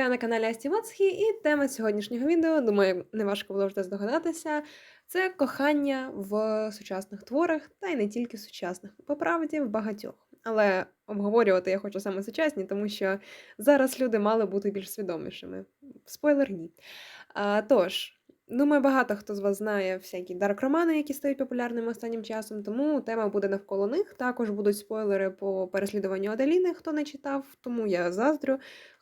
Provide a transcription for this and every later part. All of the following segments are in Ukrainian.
Вітаю на каналі Астівоцхі, і тема сьогоднішнього відео, думаю, не важко було вже здогадатися, це кохання в сучасних творах, та й не тільки сучасних, по правді в багатьох. Але обговорювати я хочу саме сучасні, тому що зараз люди мали бути більш свідомішими. Спойлер ні. А, тож, думаю, багато хто з вас знає всякі дарк-романи, які стають популярними останнім часом, тому тема буде навколо них. Також будуть спойлери по переслідуванню Аделіни, хто не читав, тому я заздрю.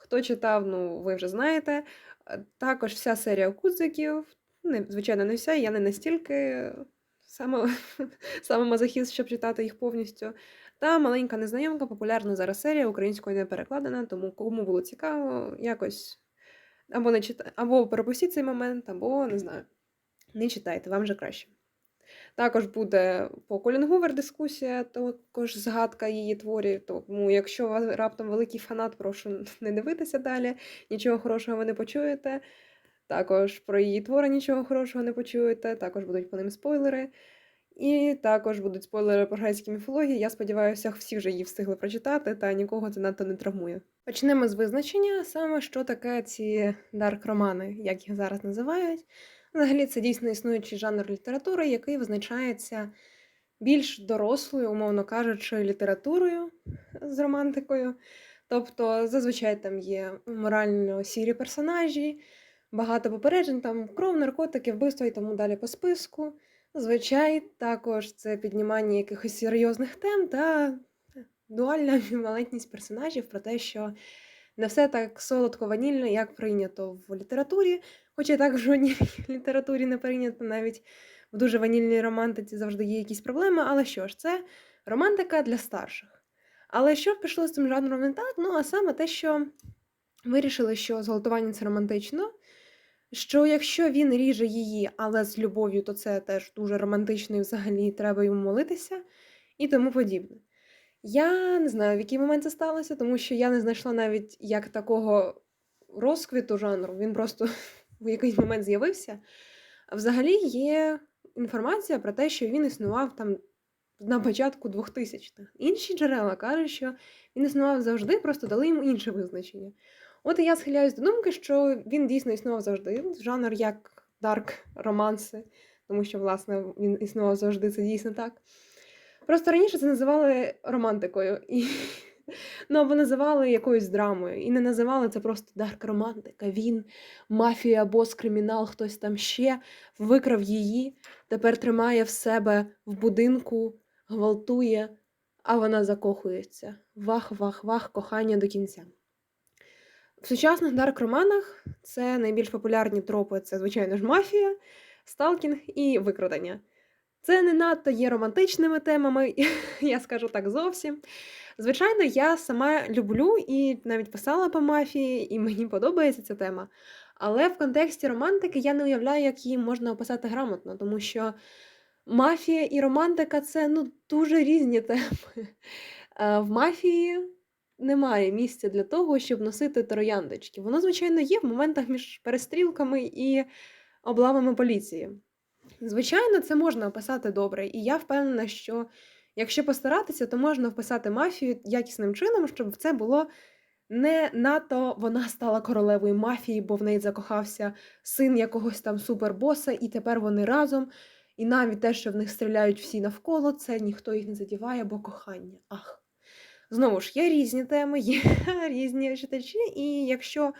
Хто читав, ну ви вже знаєте. Е, Також вся серія кудзиків. Не, звичайно, не вся, я не настільки саме, саме мазохіст, щоб читати їх повністю. Та маленька незнайомка, популярна зараз серія, українською не перекладена, тому кому було цікаво, якось або не чита... або пропустіть цей момент, або не знаю. Не читайте, вам же краще. Також буде по Колін Гувер дискусія, також згадка її творів. Тому, якщо вас раптом великий фанат, прошу не дивитися далі, нічого хорошого ви не почуєте. Також про її твори нічого хорошого не почуєте, також будуть по ним спойлери. І також будуть спойлери про грецькі міфології. Я сподіваюся, всі вже її встигли прочитати, та нікого це надто не травмує. Почнемо з визначення, саме що таке ці дарк-романи, як їх зараз називають. Взагалі, це дійсно існуючий жанр літератури, який визначається більш дорослою, умовно кажучи, літературою з романтикою. Тобто, зазвичай там є морально сірі персонажі, багато попереджень, там кров, наркотики, вбивства і тому далі по списку. Зазвичай також це піднімання якихось серйозних тем та дуальна амбівалентність персонажів про те, що не все так солодко ванільно, як прийнято в літературі. Хоча так в жодній літературі не прийнято, навіть в дуже ванільній романтиці завжди є якісь проблеми. Але що ж, це романтика для старших. Але що пішло з цим жанром не так? Ну, а саме те, що вирішили, що зґвалтування це романтично. Що якщо він ріже її, але з любов'ю, то це теж дуже романтично і взагалі треба йому молитися і тому подібне. Я не знаю, в який момент це сталося, тому що я не знайшла навіть як такого розквіту жанру. Він просто в якийсь момент з'явився. Взагалі є інформація про те, що він існував там на початку 2000-х. Інші джерела кажуть, що він існував завжди, просто дали йому інше визначення. От і я схиляюсь до думки, що він дійсно існував завжди. Жанр як дарк романси, тому що, власне, він існував завжди, це дійсно так. Просто раніше це називали романтикою. І... Ну, або називали якоюсь драмою. І не називали це просто дарк романтика. Він, мафія, бос, кримінал, хтось там ще викрав її, тепер тримає в себе в будинку, гвалтує, а вона закохується. Вах, вах, вах, кохання до кінця. В сучасних дарк-романах це найбільш популярні тропи це, звичайно ж, мафія, сталкінг і викрадення. Це не надто є романтичними темами, я скажу так зовсім. Звичайно, я сама люблю і навіть писала по мафії, і мені подобається ця тема. Але в контексті романтики я не уявляю, як її можна описати грамотно, тому що мафія і романтика це ну, дуже різні теми. В мафії немає місця для того, щоб носити трояндочки. Воно, звичайно, є в моментах між перестрілками і облавами поліції. Звичайно, це можна описати добре, і я впевнена, що якщо постаратися, то можна вписати мафію якісним чином, щоб це було не надто вона стала королевою мафії, бо в неї закохався син якогось там супербоса, і тепер вони разом. І навіть те, що в них стріляють всі навколо, це ніхто їх не задіває, бо кохання. Ах. Знову ж, є різні теми, є різні читачі, і якщо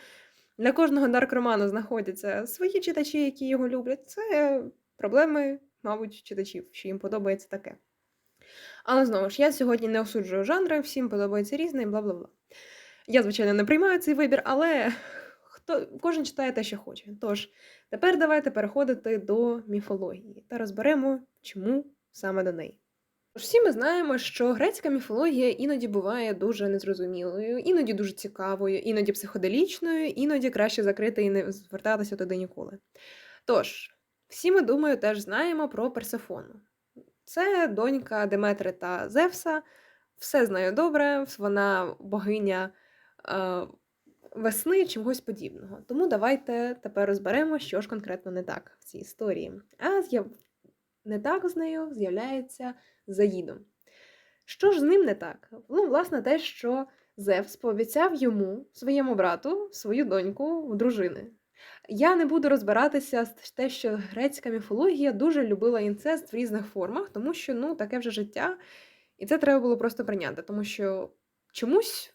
для кожного дарк-роману знаходяться свої читачі, які його люблять, це проблеми, мабуть, читачів, що їм подобається таке. Але знову ж, я сьогодні не осуджую жанри, всім подобається різне бла бла бла. Я, звичайно, не приймаю цей вибір, але хто, кожен читає те, що хоче. Тож, тепер давайте переходити до міфології та розберемо, чому саме до неї. Тож всі ми знаємо, що грецька міфологія іноді буває дуже незрозумілою, іноді дуже цікавою, іноді психоделічною, іноді краще закрити і не звертатися туди ніколи. Тож, всі ми, думаю, теж знаємо про Персефону. Це донька Деметри та Зевса. Все знаю добре, вона богиня е, весни чогось подібного. Тому давайте тепер розберемо, що ж конкретно не так в цій історії. А не так з нею з'являється Заїдом. Що ж з ним не так? Ну, власне, те, що Зевс пообіцяв йому, своєму брату, свою доньку в дружини. Я не буду розбиратися з те, що грецька міфологія дуже любила інцест в різних формах, тому що ну таке вже життя, і це треба було просто прийняти, тому що чомусь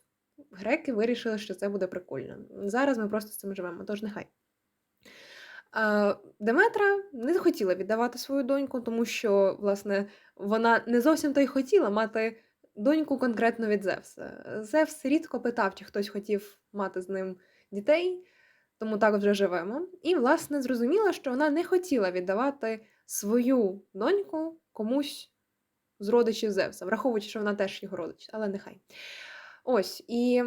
греки вирішили, що це буде прикольно. Зараз ми просто з цим живемо, тож нехай. Деметра не захотіла віддавати свою доньку, тому що, власне, вона не зовсім то й хотіла мати доньку конкретно від Зевса. Зевс рідко питав, чи хтось хотів мати з ним дітей, тому так вже живемо. І, власне, зрозуміла, що вона не хотіла віддавати свою доньку комусь з родичів Зевса, враховуючи, що вона теж його родич, але нехай. Ось, і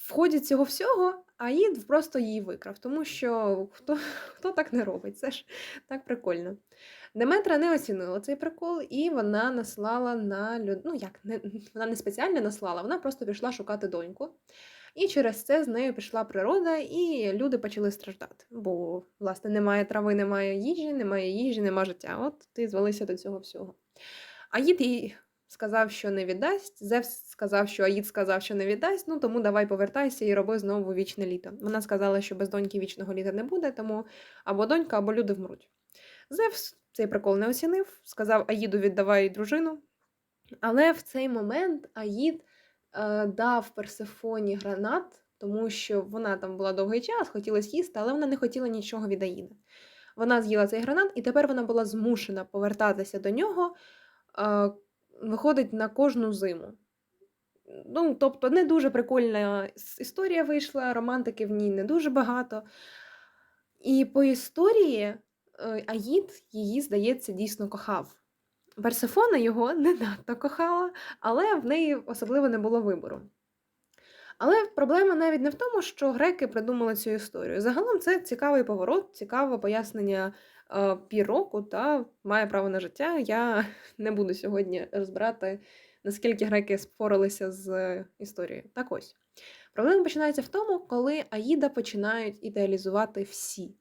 в ході цього всього Аїд просто її викрав, тому що хто, хто так не робить, це ж так прикольно. Деметра не оцінила цей прикол, і вона наслала на люд... ну як, не, вона не спеціально наслала, вона просто пішла шукати доньку. І через це з нею пішла природа, і люди почали страждати. Бо, власне, немає трави, немає їжі, немає їжі, немає життя. От ти звалися до цього всього. Аїд їй сказав, що не віддасть. Зевс сказав, що Аїд сказав, що не віддасть. Ну тому давай повертайся і роби знову вічне літо. Вона сказала, що без доньки вічного літа не буде, тому або донька, або люди вмруть. Зевс цей прикол не оцінив, сказав Аїду, віддавай дружину. Але в цей момент Аїд дав Персефоні гранат, тому що вона там була довгий час, хотіла їсти, але вона не хотіла нічого від Аїда. Вона з'їла цей гранат, і тепер вона була змушена повертатися до нього. Е, виходить на кожну зиму. Ну, тобто, не дуже прикольна історія вийшла, романтики в ній не дуже багато. І по історії е, Аїд її, здається, дійсно кохав. Персифона його не надто кохала, але в неї особливо не було вибору. Але проблема навіть не в тому, що греки придумали цю історію. Загалом це цікавий поворот, цікаве пояснення е, півроку та має право на життя. Я не буду сьогодні розбирати, наскільки греки споралися з історією. Так ось. Проблема починається в тому, коли Аїда починають ідеалізувати всі.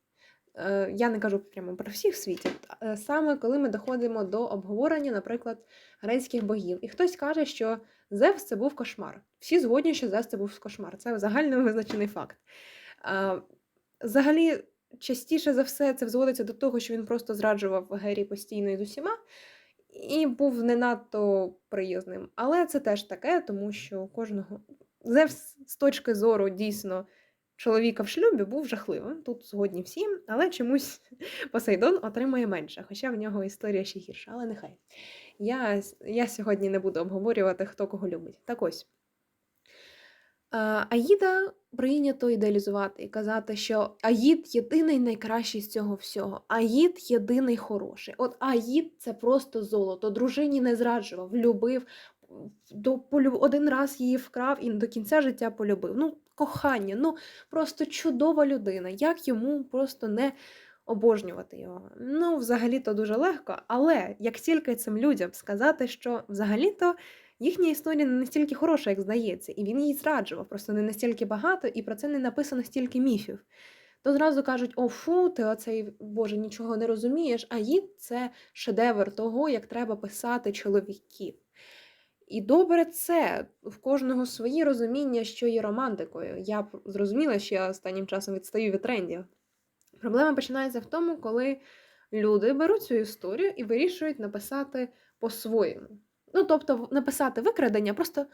Е, я не кажу прямо про всіх в світі, е, саме коли ми доходимо до обговорення, наприклад, грецьких богів. І хтось каже, що Зевс це був кошмар. Всі згодні, що Зевс це був кошмар. Це загально визначений факт. Взагалі, частіше за все, це взводиться до того, що він просто зраджував Гері постійно і з усіма. І був не надто приязним. Але це теж таке, тому що кожного Зевс з точки зору дійсно чоловіка в шлюбі був жахливим. Тут згодні всі, але чомусь Посейдон отримує менше, хоча в нього історія ще гірша, але нехай. Я я сьогодні не буду обговорювати, хто кого любить. Так ось. Аїда прийнято ідеалізувати і казати, що Аїд єдиний найкращий з цього всього. Аїд єдиний хороший. От Аїд це просто золото. Дружині не зраджував, любив, до, один раз її вкрав і до кінця життя полюбив. Ну, кохання, ну просто чудова людина. Як йому просто не обожнювати його? Ну, взагалі-то дуже легко, але як тільки цим людям сказати, що взагалі-то їхня історія не настільки хороша, як здається, і він її зраджував, просто не настільки багато, і про це не написано стільки міфів. То зразу кажуть, о, фу, ти оцей Боже, нічого не розумієш, а їд це шедевр того, як треба писати чоловіків. І добре це в кожного своє розуміння, що є романтикою. Я зрозуміла, що я останнім часом відстаю від трендів. Проблема починається в тому, коли люди беруть цю історію і вирішують написати по-своєму. Ну, тобто, написати викрадення просто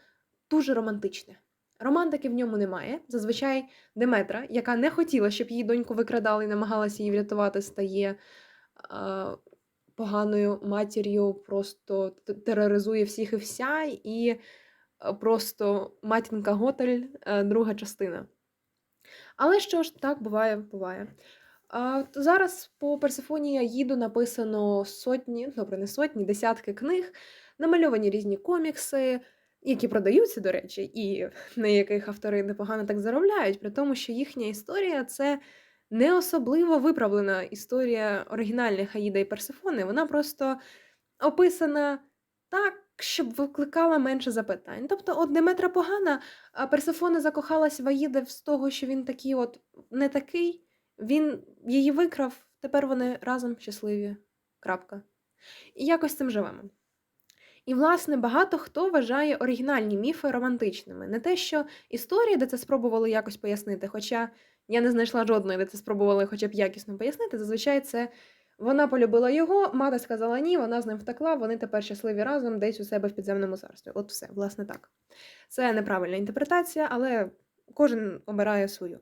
дуже романтичне. Романтики в ньому немає. Зазвичай Деметра, яка не хотіла, щоб її доньку викрадали і намагалася її врятувати, стає поганою матір'ю, просто тероризує всіх і вся, і е, просто матінка Готель, е, друга частина. Але що ж, так буває, буває. А, Зараз по Персифонії їду написано сотні, добре, не сотні, десятки книг, намальовані різні комікси, які продаються, до речі, і на яких автори непогано так заробляють, при тому, що їхня історія це не особливо виправлена історія оригінальних Аїда і Персифони. Вона просто описана так, щоб викликала менше запитань. Тобто, от Деметра погана, а Персифона закохалась в Аїда з того, що він такий от не такий, він її викрав, тепер вони разом щасливі. Крапка. І якось цим живемо. І, власне, багато хто вважає оригінальні міфи романтичними. Не те, що історії, де це спробували якось пояснити, хоча я не знайшла жодної, де це спробували хоча б якісно пояснити. Зазвичай це вона полюбила його, мати сказала ні, вона з ним втекла, вони тепер щасливі разом десь у себе в підземному царстві. От все, власне, так. Це неправильна інтерпретація, але кожен обирає свою.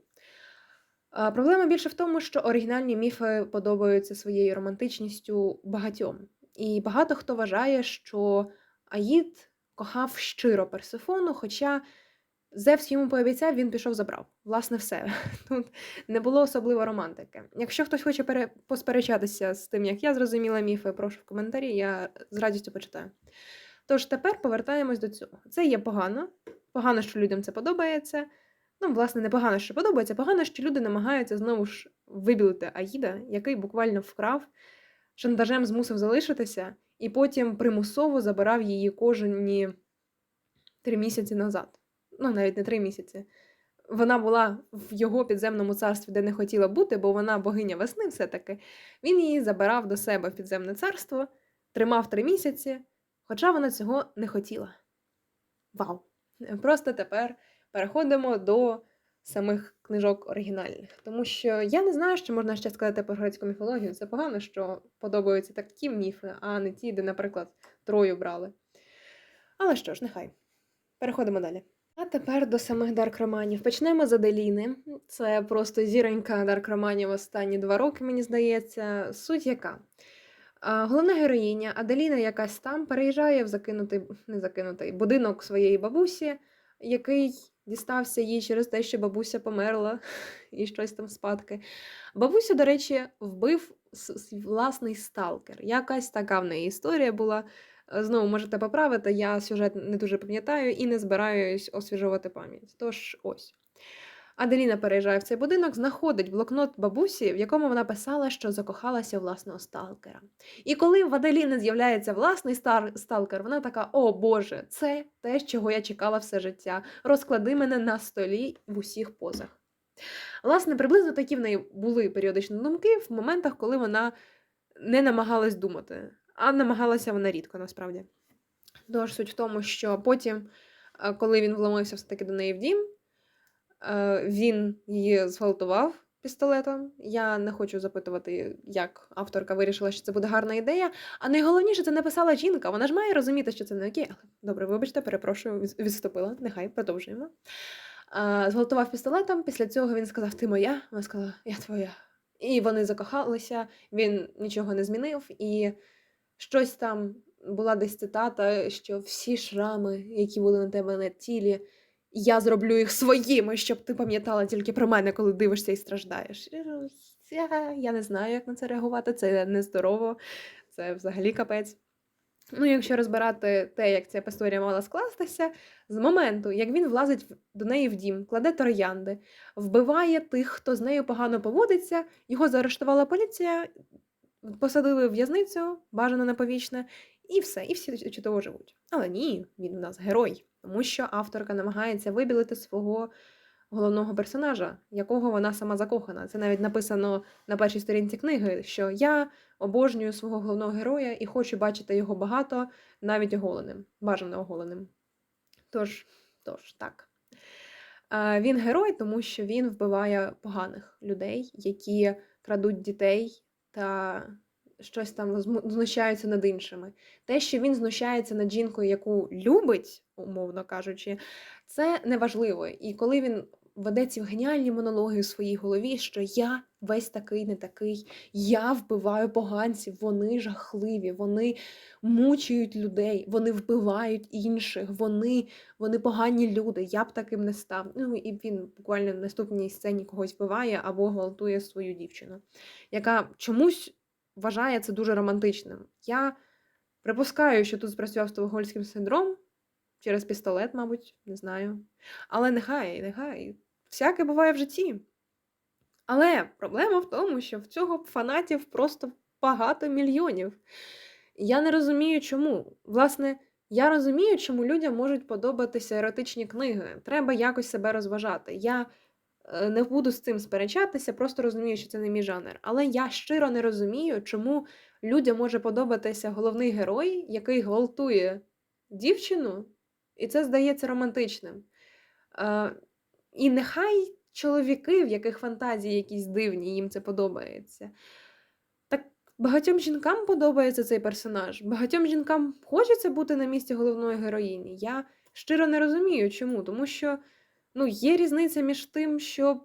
А, Проблема більше в тому, що оригінальні міфи подобаються своєю романтичністю багатьом. І багато хто вважає, що Аїд кохав щиро Персифону, хоча Зевс йому пообіцяв, він пішов забрав. Власне, все. Тут не було особливо романтики. Якщо хтось хоче пере... посперечатися з тим, як я зрозуміла міфи, прошу в коментарі, я з радістю почитаю. Тож тепер повертаємось до цього. Це є погано. Погано, що людям це подобається. Ну, власне, не погано, що подобається, погано, що люди намагаються знову ж вибілити Аїда, який буквально вкрав, шантажем змусив залишитися, і потім примусово забирав її кожні три місяці назад. Ну, навіть не три місяці. Вона була в його підземному царстві, де не хотіла бути, бо вона богиня весни все-таки. Він її забирав до себе в підземне царство, тримав три місяці, хоча вона цього не хотіла. Вау! Просто тепер переходимо до самих книжок оригінальних. Тому що я не знаю, що можна ще сказати про грецьку міфологію. Це погано, що подобаються такі міфи, а не ті, де, наприклад, Трою брали. Але що ж, нехай. Переходимо далі. А тепер до самих дарк-романів. Почнемо з Аделіни. Це просто зіронька дарк-романів останні два роки, мені здається. Суть яка? Головна героїня Аделіна якась там переїжджає в закинутий, не закинутий будинок своєї бабусі, який дістався їй через те, що бабуся померла і щось там спадки. Бабусю, до речі, вбив власний сталкер. Якась така в неї історія була. Е, Знову можете поправити, я сюжет не дуже пам'ятаю і не збираюсь освіжувати пам'ять. Тож ось. Аделіна переїжджає в цей будинок, знаходить блокнот бабусі, в якому вона писала, що закохалася власного сталкера. І коли в Аделіни з'являється власний стар сталкер, вона така: О Боже, це те, чого я чекала все життя. Розклади мене на столі в усіх позах. Власне, приблизно такі в неї були періодичні думки в моментах, коли вона не намагалась думати, а намагалася вона рідко насправді. Тож суть в тому, що потім, е, коли він вломився все-таки до неї в дім, е, він її зґвалтував пістолетом. Я не хочу запитувати, як авторка вирішила, що це буде гарна ідея. А найголовніше, це написала жінка. Вона ж має розуміти, що це не окей. Але добре, вибачте, перепрошую, відступила. Нехай продовжуємо. Е, Зґвалтував пістолетом. Після цього він сказав: Ти моя. Вона сказала, я твоя. І вони закохалися, він нічого не змінив, і щось там була десь цитата, що всі шрами, які були на тебе на тілі, я зроблю їх своїми, щоб ти пам'ятала тільки про мене, коли дивишся і страждаєш. Я, я не знаю, як на це реагувати. Це нездорово, це взагалі капець. Ну, якщо розбирати те, як ця історія мала скластися, з моменту, як він влазить до неї в дім, кладе троянди, вбиває тих, хто з нею погано поводиться, його заарештувала поліція, посадили в в'язницю, бажано на повічне, і все, і всі чудово живуть. Але ні, він у нас герой, тому що авторка намагається вибілити свого головного персонажа, якого вона сама закохана. Це навіть написано на першій сторінці книги, що я обожнюю свого головного героя і хочу бачити його багато, навіть оголеним, бажано оголеним. Тож, тож, так. Він герой, тому що він вбиває поганих людей, які крадуть дітей та щось там знущаються над іншими. Те, що він знущається над жінкою, яку любить, умовно кажучи, це неважливо. І коли він веде ці геніальні монологи у своїй голові, що я весь такий, не такий, я вбиваю поганців, вони жахливі, вони мучують людей, вони вбивають інших, вони, вони погані люди, я б таким не став. Ну і він буквально в наступній сцені когось вбиває або гвалтує свою дівчину, яка чомусь вважає це дуже романтичним. Я припускаю, що тут спрацював стокгольмський синдром через пістолет, мабуть, не знаю. Але нехай, нехай. Всяке буває в житті. Але проблема в тому, що в цього фанатів просто багато мільйонів. Я не розумію, чому. Власне, я розумію, чому людям можуть подобатися еротичні книги. Треба якось себе розважати. Я е, не буду з цим сперечатися, просто розумію, що це не мій жанр. Але я щиро не розумію, чому людям може подобатися головний герой, який гвалтує дівчину, і це здається романтичним. Е, і нехай чоловіки, в яких фантазії якісь дивні, їм це подобається. Так багатьом жінкам подобається цей персонаж. Багатьом жінкам хочеться бути на місці головної героїні. Я щиро не розумію, чому. Тому що ну, є різниця між тим, щоб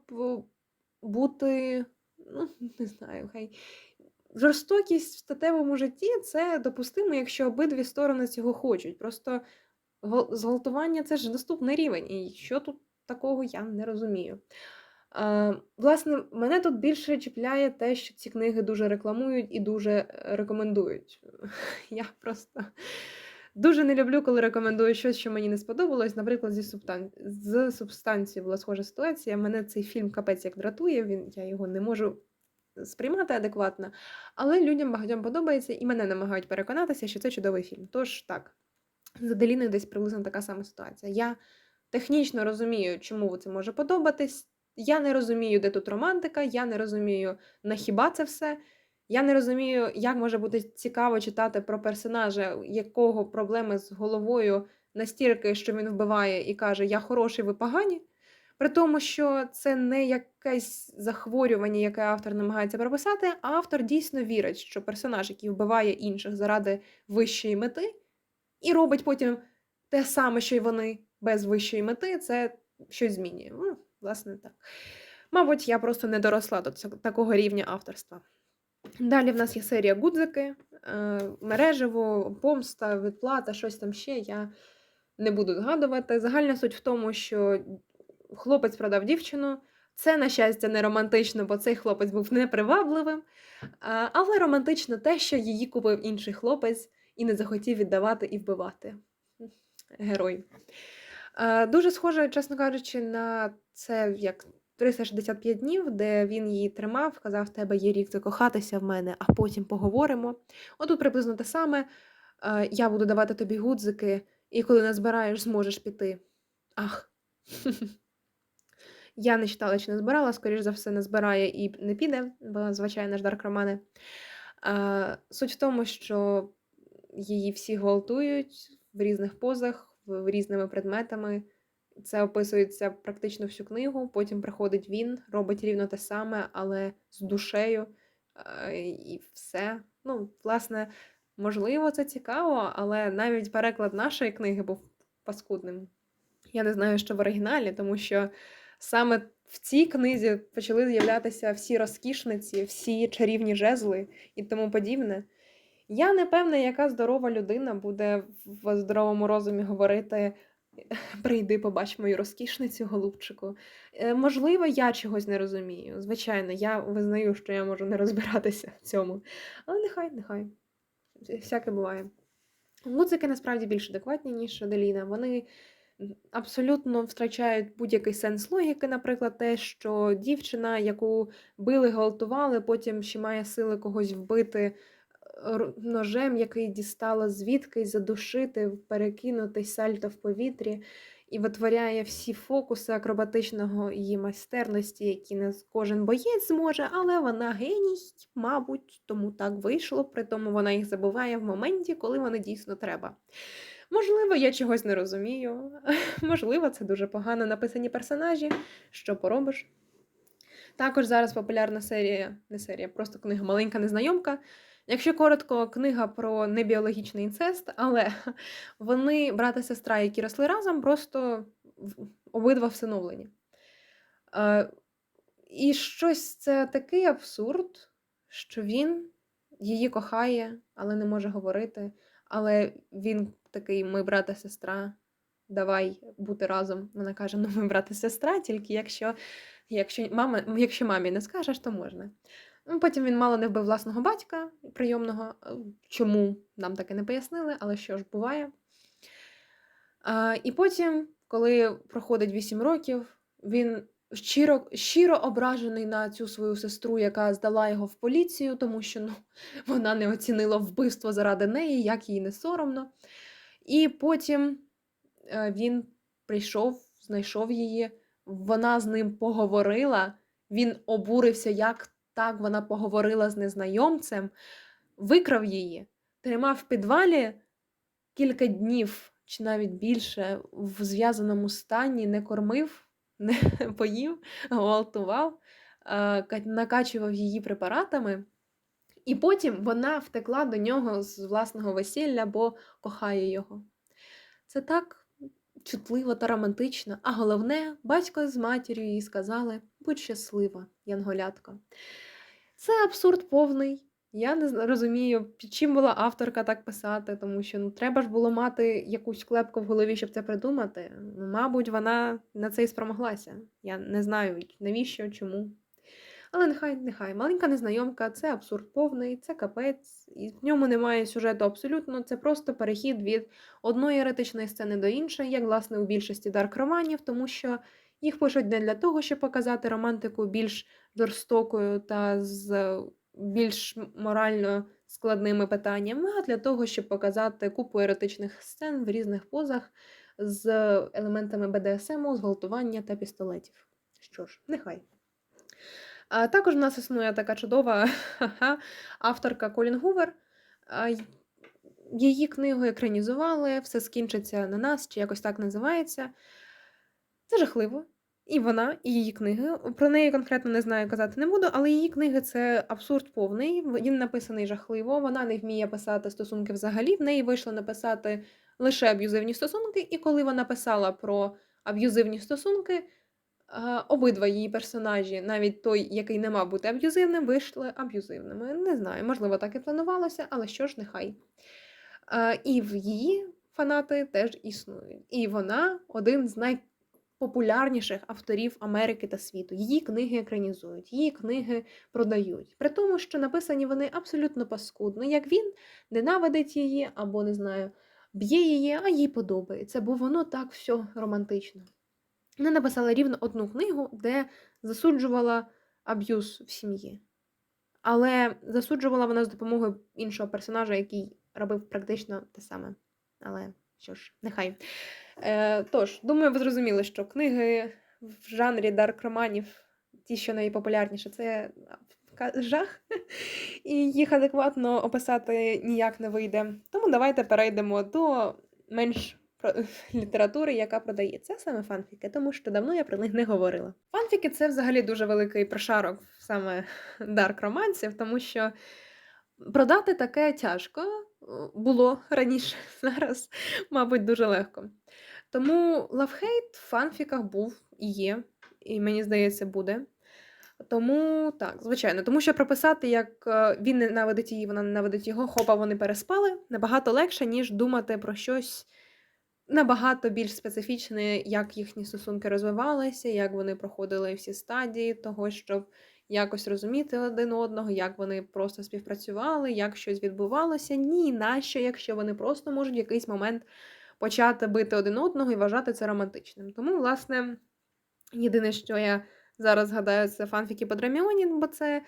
бути, ну, не знаю, хай. Жорстокість в статевому житті це допустимо, якщо обидві сторони цього хочуть. Просто зґвалтування це ж доступний рівень. І що тут такого я не розумію. Е, власне, мене тут більше чіпляє те, що ці книги дуже рекламують і дуже рекомендують. Я просто дуже не люблю, коли рекомендують щось, що мені не сподобалось. Наприклад, зі субтан... з субстанцією була схожа ситуація. Мене цей фільм капець як дратує, він, я його не можу сприймати адекватно, але людям багатьом подобається, і мене намагають переконатися, що це чудовий фільм. Тож так, з Аделіною десь приблизно така сама ситуація. Я технічно розумію, чому це може подобатись. Я не розумію, де тут романтика, я не розумію, на хіба це все. Я не розумію, як може бути цікаво читати про персонажа, якого проблеми з головою настільки, що він вбиває і каже: Я хороший, ви погані. При тому, що це не якесь захворювання, яке автор намагається прописати, а автор дійсно вірить, що персонаж, який вбиває інших заради вищої мети, і робить потім те саме, що й вони без вищої мети, це щось змінює. Ну, власне, так. Мабуть, я просто не доросла до такого рівня авторства. Далі в нас є серія гудзики, е, мережево, помста, відплата, щось там ще. Я не буду згадувати. Загальна суть в тому, що хлопець продав дівчину. Це, на щастя, не романтично, бо цей хлопець був непривабливим. Але романтично те, що її купив інший хлопець і не захотів віддавати і вбивати. Герой. А, Дуже схоже, чесно кажучи, на це як 365 днів, де він її тримав, казав, в тебе є рік закохатися в мене, а потім поговоримо. Отут приблизно те саме. Я буду давати тобі гудзики, і коли назбираєш, зможеш піти. Ах. Я не читала чи не збирала, скоріш за все, не збирає і не піде, бо, звичайно ж, дарк романи. Суть в тому, що її всі гвалтують в різних позах, різними предметами. Це описується практично всю книгу. Потім приходить він, робить рівно те саме, але з душею і все. Ну, власне, можливо, це цікаво, але навіть переклад нашої книги був паскудним. Я не знаю, що в оригіналі, тому що саме в цій книзі почали з'являтися всі розкішниці, всі чарівні жезли і тому подібне. Я не певна, яка здорова людина буде в здоровому розумі говорити: прийди, побач мою розкішницю, голубчику. Е, Можливо, я чогось не розумію. Звичайно, я визнаю, що я можу не розбиратися в цьому. Але нехай, нехай. Всяке буває. Музики насправді більш адекватні, ніж Аделіна. Вони абсолютно втрачають будь-який сенс логіки, наприклад, те, що дівчина, яку били, гвалтували, потім ще має сили когось вбити ножем, який дістала звідки, задушити, перекинути сальто в повітрі. І витворяє всі фокуси акробатичного її майстерності, які не кожен боєць зможе, але вона геній, мабуть, тому так вийшло. При тому вона їх забуває в моменті, коли вони дійсно треба. Можливо, я чогось не розумію. Можливо, це дуже погано написані персонажі. Що поробиш? Також зараз популярна серія, не серія, просто книга Маленька незнайомка. Якщо коротко, книга про небіологічний інцест, але вони брат і сестра, які росли разом, просто обидва всиновлені. Е, і щось це такий абсурд, що він її кохає, але не може говорити. Але він такий: ми брат і сестра, давай бути разом. Вона каже: ну ми брат і сестра, тільки якщо, якщо, мама, якщо мамі не скажеш, то можна. Ну, Потім він мало не вбив власного батька прийомного. Е, Чому нам таке не пояснили, але що ж буває. А, і потім, коли проходить 8 років, він щиро, щиро ображений на цю свою сестру, яка здала його в поліцію, тому що ну, вона не оцінила вбивство заради неї, як їй не соромно. І потім е, він прийшов, знайшов її, вона з ним поговорила, він обурився, як так вона поговорила з незнайомцем, викрав її, тримав в підвалі кілька днів чи навіть більше в зв'язаному стані не кормив, не поїв, гвалтував, е, накачував її препаратами. І потім вона втекла до нього з власного весілля, бо кохає його. Це так чутливо та романтично. А головне, батько з матір'ю їй сказали: будь щаслива, янголятко. Це абсурд повний. Я не розумію, під чим була авторка так писати, тому що ну, треба ж було мати якусь клепку в голові, щоб це придумати. Ну, мабуть, вона на це і спромоглася. Я не знаю, навіщо, чому. Але нехай, нехай. Маленька незнайомка це абсурд повний, це капець, і в ньому немає сюжету абсолютно. Це просто перехід від одної еретичної сцени до іншої, як власне у більшості дарк романів, тому що їх пишуть не для того, щоб показати романтику більш жорстокою та з більш морально складними питаннями, а для того, щоб показати купу еретичних сцен в різних позах з елементами БДСМу, зґвалтування та пістолетів. Що ж, нехай. А також в нас існує така чудова авторка Колін Гувер. Її книгу екранізували, все скінчиться на нас, чи якось так називається. Це жахливо. І вона, і її книги. Про неї конкретно не знаю, казати не буду, але її книги це абсурд повний. Він написаний жахливо. Вона не вміє писати стосунки взагалі. В неї вийшло написати лише аб'юзивні стосунки, і коли вона писала про аб'юзивні стосунки, обидва її персонажі, навіть той, який не мав бути аб'юзивним, вийшли аб'юзивними. Не знаю, можливо, так і планувалося, але що ж, нехай. І в її фанати теж існують. І вона один з найпопулярніших авторів Америки та світу. Її книги екранізують, її книги продають. При тому, що написані вони абсолютно паскудно, як він ненавидить її або не знаю, б'є її, а їй подобається, бо воно так все романтично. Вона написала рівно одну книгу, де засуджувала аб'юз в сім'ї. Але засуджувала вона з допомогою іншого персонажа, який робив практично те саме. Але що ж, нехай. Е, тож, думаю, ви зрозуміли, що книги в жанрі дарк романів, ті, що найпопулярніше, це жах, і їх адекватно описати ніяк не вийде. Тому давайте перейдемо до менш літератури, яка продається, саме фанфіки, тому що давно я про них не говорила. Фанфіки це взагалі дуже великий прошарок саме дарк романсів, тому що продати таке тяжко е, було раніше, зараз, мабуть, дуже легко. Тому лавхейт в фанфіках був і є, і мені здається, буде. Тому так, звичайно, тому що прописати, як е, він ненавидить її, вона ненавидить його, хопа, вони переспали, набагато легше, ніж думати про щось набагато більш специфічне, як їхні стосунки розвивалися, як вони проходили всі стадії того, щоб якось розуміти один одного, як вони просто співпрацювали, як щось відбувалося. Ні, нащо, якщо вони просто можуть в якийсь момент почати бити один одного і вважати це романтичним. Тому, власне, єдине, що я зараз згадаю, це фанфіки по Драміоні, бо це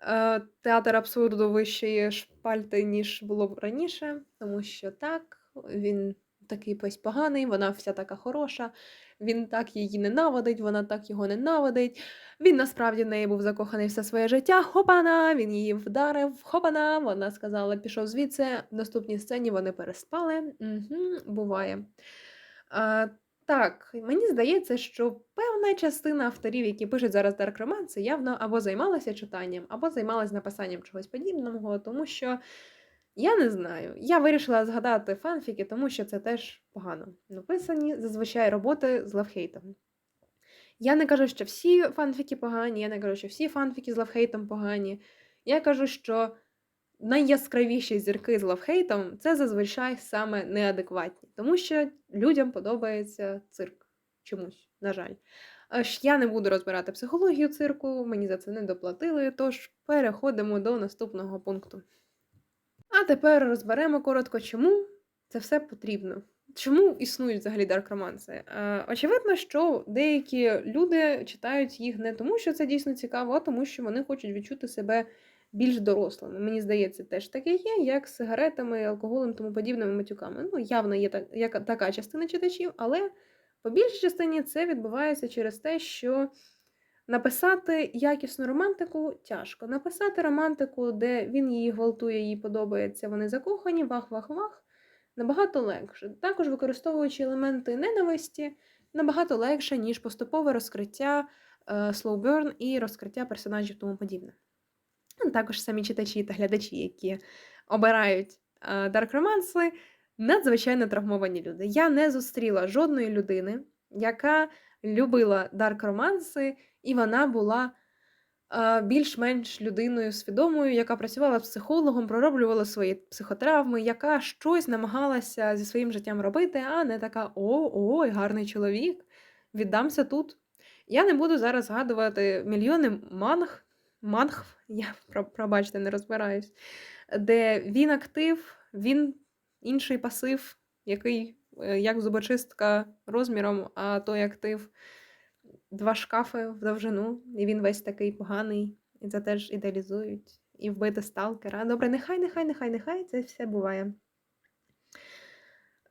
е, театр абсурду вищої шпальти, ніж було б раніше, тому що так, він такий весь поганий, вона вся така хороша, він так її ненавидить, вона так його ненавидить. Він насправді в неї був закоханий все своє життя. Хопана! Він її вдарив, хопана! Вона сказала, пішов звідси. В наступній сцені вони переспали. Угу, буває. А, так, мені здається, що певна частина авторів, які пишуть зараз дарк романси, явно або займалася читанням, або займалася написанням чогось подібного, тому що я не знаю. Я вирішила згадати фанфіки, тому що це теж погано. Написані зазвичай роботи з лавхейтом. Я не кажу, що всі фанфіки погані, я не кажу, що всі фанфіки з лавхейтом погані. Я кажу, що найяскравіші зірки з лавхейтом це зазвичай саме неадекватні, тому що людям подобається цирк чомусь, на жаль. Аж я не буду розбирати психологію цирку, мені за це не доплатили, тож переходимо до наступного пункту. А тепер розберемо коротко, чому це все потрібно. Чому існують взагалі дарк романси? Е, очевидно, що деякі люди читають їх не тому, що це дійсно цікаво, а тому, що вони хочуть відчути себе більш дорослими. Мені здається, теж таке є, як з сигаретами, алкоголем, тому подібними матюками. Ну, явно є так, як, така частина читачів, але по більшій частині це відбувається через те, що написати якісну романтику тяжко. Написати романтику, де він її гвалтує, їй подобається, вони закохані, вах-вах-вах. набагато легше, також використовуючи елементи ненависті, набагато легше, ніж поступове розкриття, е, burn і розкриття персонажів тому подібне. Також самі читачі та глядачі, які обирають е, Dark Romance, надзвичайно травмовані люди. Я не зустріла жодної людини, яка любила Dark Romance, і вона була е, більш-менш людиною свідомою, яка працювала психологом, пророблювала свої психотравми, яка щось намагалася зі своїм життям робити, а не така: о, ой, гарний чоловік, віддамся тут. Я не буду зараз згадувати мільйони манг, манг, я про- пробачте, не розбираюсь, де він актив, він інший пасив, який е, як зубочистка розміром, а той актив два шкафи в довжину, і він весь такий поганий, і це теж ідеалізують. І вбити сталкера. Добре, нехай, нехай, нехай, нехай це все буває.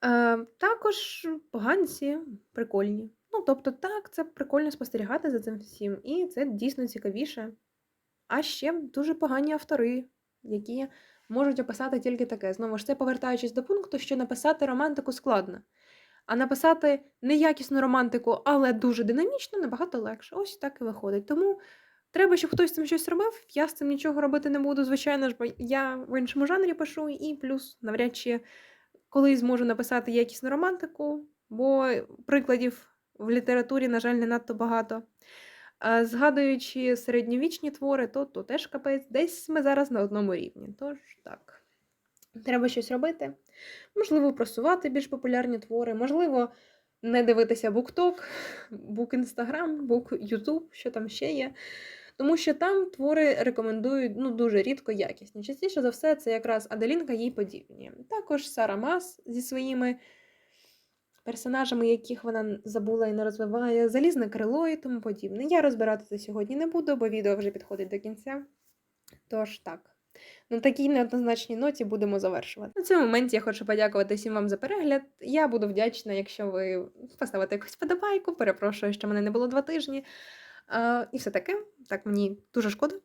Е, також поганці прикольні. Ну, тобто, так, це прикольно спостерігати за цим всім, і це дійсно цікавіше. А ще дуже погані автори, які можуть описати тільки таке. Знову ж це повертаючись до пункту, що написати романтику складно. А написати неякісну романтику, але дуже динамічно, набагато легше. Ось так і виходить. Тому треба, щоб хтось цим щось робив. Я з цим нічого робити не буду, звичайно ж, бо я в іншому жанрі пишу, і плюс навряд чи колись зможу написати якісну романтику, бо прикладів в літературі, на жаль, не надто багато. Згадуючи середньовічні твори, то, то теж капець, десь ми зараз на одному рівні. Тож так, треба щось робити. Можливо, просувати більш популярні твори, можливо, не дивитися букток, бук Інстаграм, бук Ютуб, що там ще є. Тому що там твори рекомендують ну, дуже рідко якісні. Частіше за все, це якраз Аделінка їй подібні. Також Сара Мас зі своїми персонажами, яких вона забула і не розвиває, залізне крило і тому подібне. Я розбирати це сьогодні не буду, бо відео вже підходить до кінця. Тож так. На такій неоднозначній ноті будемо завершувати. На цьому моменті я хочу подякувати всім вам за перегляд. Я буду вдячна, якщо ви поставите якусь подобайку. Перепрошую, що мене не було два тижні. А, і все таке. Так, мені дуже шкода.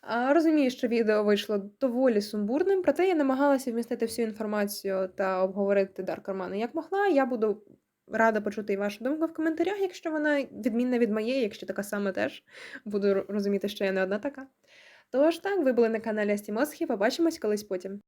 А, розумію, що відео вийшло доволі сумбурним, проте я намагалася вмістити всю інформацію та обговорити Дарк Романи як могла. Я буду рада почути і вашу думку в коментарях, якщо вона відмінна від моєї, якщо така саме теж. Буду розуміти, що я не одна така. Тож так, ви були на каналі Астімосхі, побачимось колись потім.